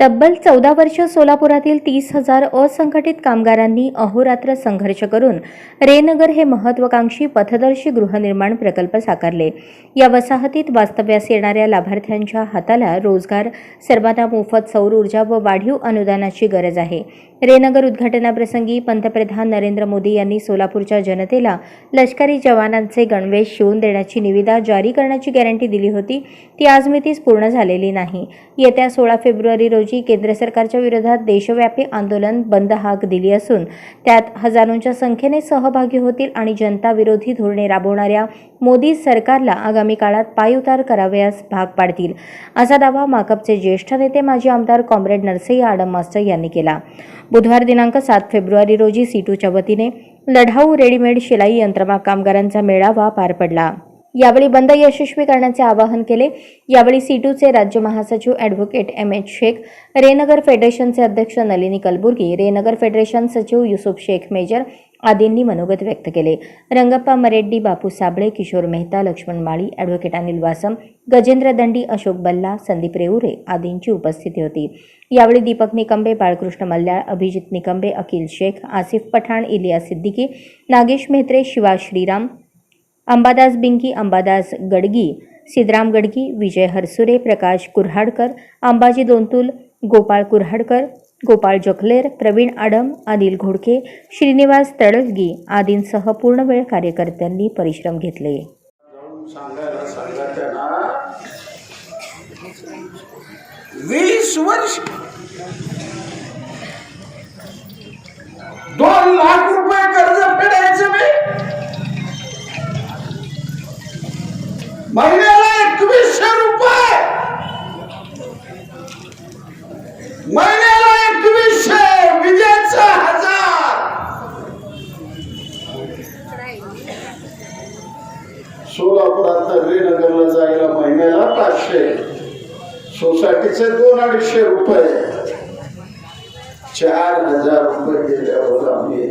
तब्बल चौदा वर्ष सोलापुरातील तीस हजार असंघटित कामगारांनी अहोरात्र संघर्ष करून रेनगर हे महत्वाकांक्षी पथदर्शी गृहनिर्माण प्रकल्प साकारले. या वसाहतीत वास्तव्यास येणाऱ्या लाभार्थ्यांच्या हाताला रोजगार सर्वांना मोफत सौर ऊर्जा व वाढीव अनुदानाची गरज आहे. रेनगर उद्घाटनाप्रसंगी पंतप्रधान नरेंद्र मोदी यांनी सोलापूरच्या जनतेला लष्करी जवानांचे गणवेश शिवून देण्याची निविदा जारी करण्याची गॅरंटी दिली होती. ती आज मितीस पूर्ण झालेली नाही. येत्या सोळा फेब्रुवारी रोजी केंद्र सरकारच्या विरोधात देशव्यापी आंदोलन बंद हाक दिली असून त्यात हजारोंच्या संख्येने सहभागी होतील आणि जनता विरोधी धोरणे राबवणाऱ्या मोदी सरकारला आगामी काळात पायउतार करावयास भाग पाडतील असा दावा माकपचे ज्येष्ठ नेते माजी आमदार कॉम्रेड नरसय्या आडम मास्टर यांनी केला. बुधवार दिनांक सात फेब्रुवारी रोजी सीटूच्या वतीने लढाऊ रेडीमेड शिलाई यंत्रमाग कामगारांचा मेळावा पार पडला. यावेळी बंद यशस्वी करण्याचे आवाहन केले. यावेळी सीटूचे राज्य महासचिव advocate M H Shaikh Renagar फेडरेशनचे अध्यक्ष नलिनी कलबुर्गी रेनगर फेडरेशन सचिव युसुफ शेख मेजर आदींनी मनोगत व्यक्त केले. रंगप्पा मरेड्डी बापू साबळे किशोर मेहता लक्ष्मण माळी ॲडव्होकेट अनिल वासम गजेंद्र दंडी अशोक बल्ला संदीप रेऊरे आदींची उपस्थिती होती. यावेळी दीपक निकंबे बाळकृष्ण मल्ल्याळ अभिजित निकंबे अखिल शेख आसिफ पठाण इलिया सिद्दीकी नागेश मेहत्रे शिवा श्रीराम अंबादास बिंकी अंबादास गडगी सिद्धराम गडगी विजय हरसुरे प्रकाश कुऱ्हाडकर अंबाजी दोंतुल गोपाळ कुऱ्हाडकर गोपाळ जखलेर प्रवीण आडम अनिल घोडके श्रीनिवास तडसगी आदींसह पूर्णवेळ कार्यकर्त्यांनी परिश्रम घेतले. वीस वर्ष. महिन्याला एकवीसशे रुपये. महिन्याला एकवीसशे विजेचा हजार. सोलापुरात रेनगरला जायला महिन्याला पाचशे. सोसायटीचे दोन अडीचशे रुपये. चार हजार रुपये गेल्यावर आम्ही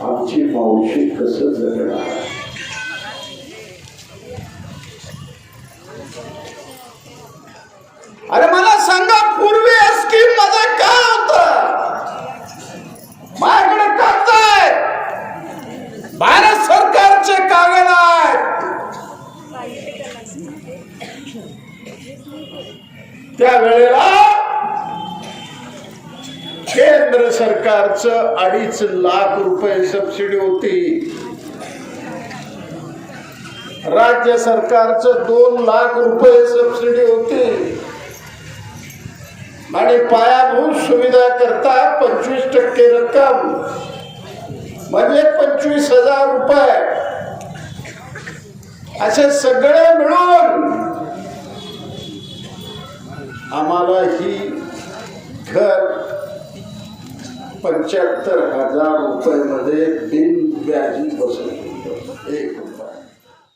आमची मावशी कसं जगणार? अरे मला सांगा पूर्वी स्कीममध्ये काय होत? माझ्याकडे कागद आहे भारत सरकारचे कागद आहेत. त्यावेळेला केंद्र सरकारचं अडीच लाख रुपये सबसिडी होती. राज्य सरकारचं दोन लाख रुपये सबसिडी होती. आणि पायाभूत सुविधा करता पंचवीस टक्के रक्कम. म्हणजे पंचवीस हजार रुपये. असे सगळे मिळून आम्हाला ही घर पंच्याहत्तर हजार रुपये मध्ये बिन व्याजी बसत